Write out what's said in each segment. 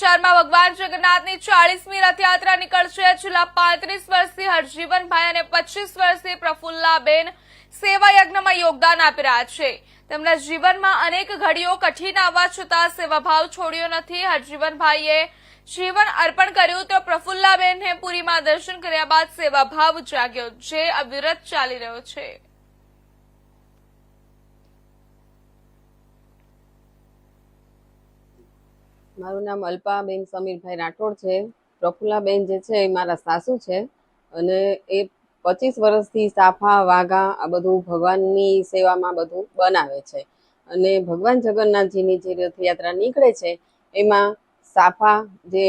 શહેરમાં ભગવાન જગન્નાથની ચાળીસમી રથયાત્રા નીકળશે. છેલ્લા પાંત્રીસ વર્ષથી હરજીવનભાઈ અને પચીસ વર્ષથી પ્રફુલ્લાબેન સેવા યજ્ઞમાં યોગદાન આપી રહ્યા છે. તેમના જીવનમાં અનેક ઘડીઓ કઠિન આવવા છતાં સેવાભાવ છોડ્યો નથી. હરજીવનભાઈએ જીવન અર્પણ કર્યું, તો પ્રફુલ્લાબેનને પુરીમાં દર્શન કર્યા બાદ સેવાભાવ જાગ્યો જે અવિરત ચાલી રહ્યો છે. મારું નામ અલ્પાબેન સમીરભાઈ રાઠોડ છે. પ્રફુલ્લાબેન જે છે એ મારા સાસુ છે અને એ પચીસ વર્ષથી સાફા, વાઘા, આ બધું ભગવાનની સેવામાં બધું બનાવે છે. અને ભગવાન જગન્નાથજીની જે રથયાત્રા નીકળે છે, એમાં સાફા જે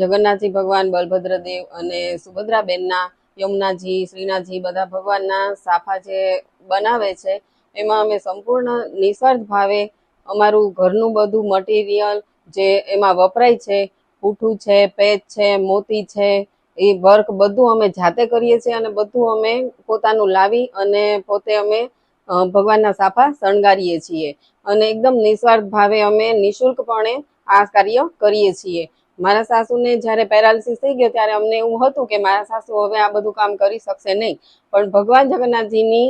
જગન્નાથજી ભગવાન, બલભદ્રદેવ અને સુભદ્રાબેનના, યમુનાજી, શ્રીનાથજી બધા ભગવાનના સાફા જે બનાવે છે, એમાં અમે સંપૂર્ણ નિસ્વાર્થ ભાવે અમારું ઘરનું બધું મટીરિયલ જે એમાં વપરાય છે, પૂઠું છે, પેચ છે, મોતી છે, એ વર્ક બધું અમે જાતે કરીએ છીએ અને બધું અમે પોતાનું લાવી અને પોતે અમે ભગવાનના સાફા શણગારીએ છીએ. અને એકદમ નિસ્વાર્થ ભાવે અમે નિઃશુલ્કપણે આ કાર્ય કરીએ છીએ. મારા સાસુને જ્યારે પેરાલિસિસ થઈ ગયો ત્યારે અમને એવું હતું કે મારા સાસુ હવે આ બધું કામ કરી શકશે નહીં. પણ ભગવાન જગન્નાથજીની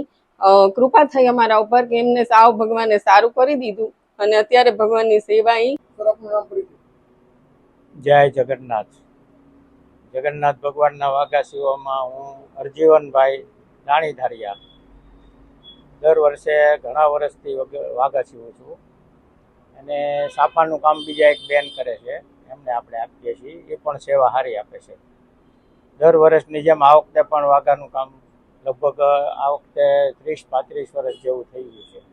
કૃપા થઈ અમારા ઉપર કે એમને સાવ ભગવાને સારું કરી દીધું. અને અત્યારે ભગવાનની સેવા જય જગન્નાથ. જગન્નાથ ભગવાનના વાઘા શિવમાં હું અરજીવનભાઈ દાણીધારિયા દર વર્ષે ઘણા વર્ષથી વગ- વાઘા શિવ છું. અને સાફાનું કામ બીજા એક બેન કરે છે એમને આપણે આપીએ છીએ. એ પણ સેવા સારી આપે છે. દર વર્ષની જેમ આ વખતે પણ વાઘાનું કામ લગભગ આ વખતે ત્રીસ પાંત્રીસ વર્ષ જેવું થઈ ગયું છે.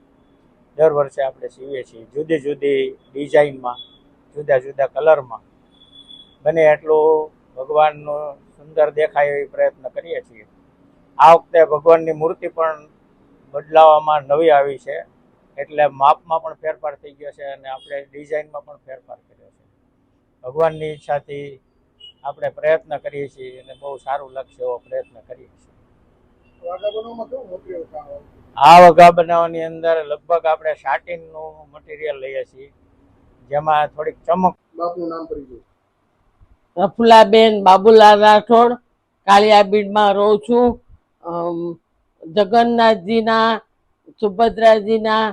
દર વર્ષે આપણે સીવીએ છીએ. જુદી જુદી ડિઝાઇનમાં, જુદા જુદા કલરમાં. બને એટલું ભગવાનનું સુંદર દેખાય એવી પ્રયત્ન કરીએ છીએ. આ વખતે ભગવાનની મૂર્તિ પણ બદલાવામાં નવી આવી છે. એટલે માપમાં પણ ફેરફાર થઈ ગયો છે અને આપણે ડિઝાઇનમાં પણ ફેરફાર કર્યો છે. ભગવાનની ઈચ્છાથી આપણે પ્રયત્ન કરીએ છીએ અને બહુ સારું લાગશે એવો પ્રયત્ન કરીએ છીએ. આ વઘા બનાવવાની અંદર લગભગ આપણે સાટીનનું મટીરિયલ લઈએ છીએ જેમાં થોડીક ચમક. બાપનું નામ પ્રફુલ્લાબેન બાબુલાલ રાઠોડ કાળિયાબીડમાં રહું છું. જગન્નાથજીના સુભદ્રાજીના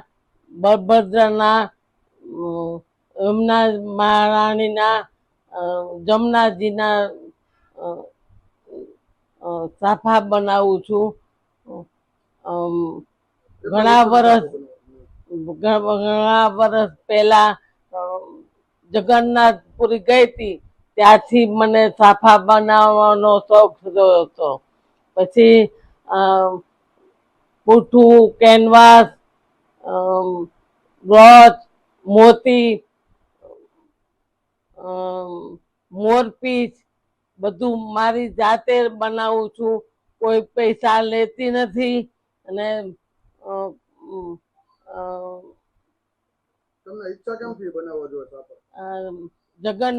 બળભદ્રના અમ, મહારાણીના જમનાથજીના જમનાજીના સાફા બનાવું છું. ઘણા વર્ષ ઘણા વર્ષ પહેલા જગન્નાથપુરી ગઈ હતી. ત્યારથી મને સાફા બનાવવાનો શોખ થયો હતો. પછી પૂઠું કેનવાસ બ્રોચ મોતી મોરપીચ બધું મારી જાતે બનાવું છું. કોઈ પૈસા લેતી નથી. અને તમને ઈચ્છા કેમ થઈ બનાવવા જોઈએ જગન